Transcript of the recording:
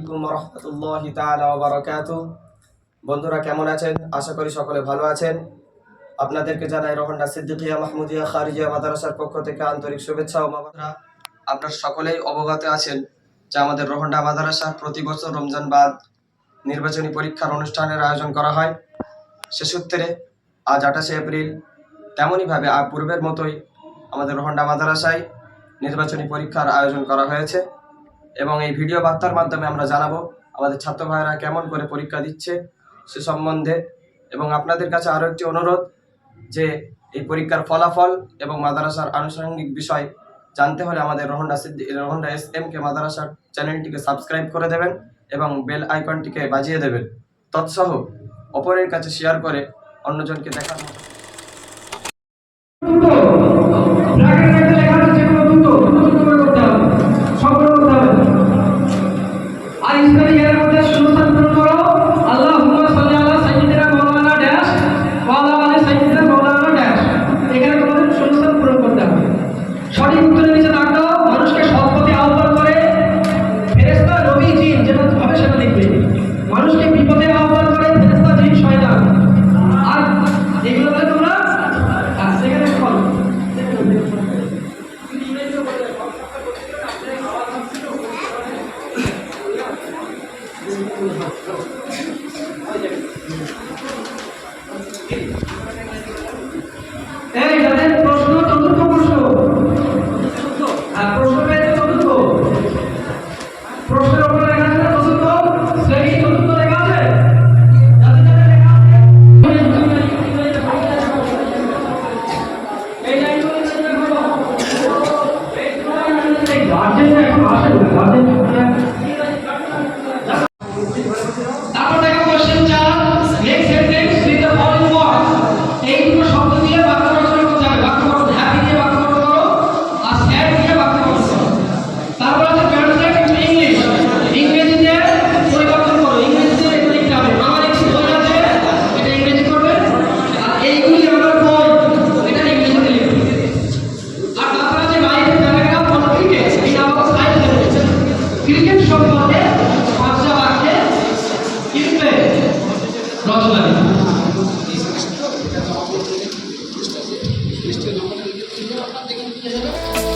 রহমতুল্লাহি তাআলা ওয়া বারাকাতু বন্ধুরা, কেমন আছেন? আশা করি সকলে ভালো আছেন। আপনাদেরকে জানাই রহন্ডা সিদ্দিকিয়া মাহমুদিয়া খারিজিয়া মাদ্রাসার পক্ষ থেকে আন্তরিক শুভেচ্ছা ও মাবাদরা। আপনারা সকলেই অবগত আছেন যে আমাদের রোহন্ডা মাদ্রাসা প্রতি বছর রমজান বাদ নির্বাচনী পরীক্ষার অনুষ্ঠানের আয়োজন করা হয়। সে সূত্রে আজ আঠাশে এপ্রিল তেমনইভাবে পূর্বের মতোই আমাদের রোহন্ডা মাদ্রাসায় নির্বাচনী পরীক্ষার আয়োজন করা হয়েছে। এবং এই ভিডিও বার্তার মাধ্যমে আমরা জানাব আমাদের ছাত্র ভাইয়েরা কেমন করে পরীক্ষা দিচ্ছে সে সম্বন্ধে। এবং আপনাদের কাছে আরও একটি অনুরোধ যে এই পরীক্ষার ফলাফল এবং মাদ্রাসার আনুষঙ্গিক বিষয় জানতে হলে আমাদের রোহন্ডা সিদ্ধি রোহন্ডা এস এম কে মাদ্রাসার চ্যানেলটিকে সাবস্ক্রাইব করে দেবেন এবং বেল আইকনটিকে বাজিয়ে দেবেন। তৎসহ অপরের কাছে শেয়ার করে অন্যজনকে দেখার লিখবে মানুষকে বিপদে আহ্বান করে ফেরেশতা জিন শয়তান আর এগুলোতে তোমরা ফল। এই 现在干嘛？是有条。Música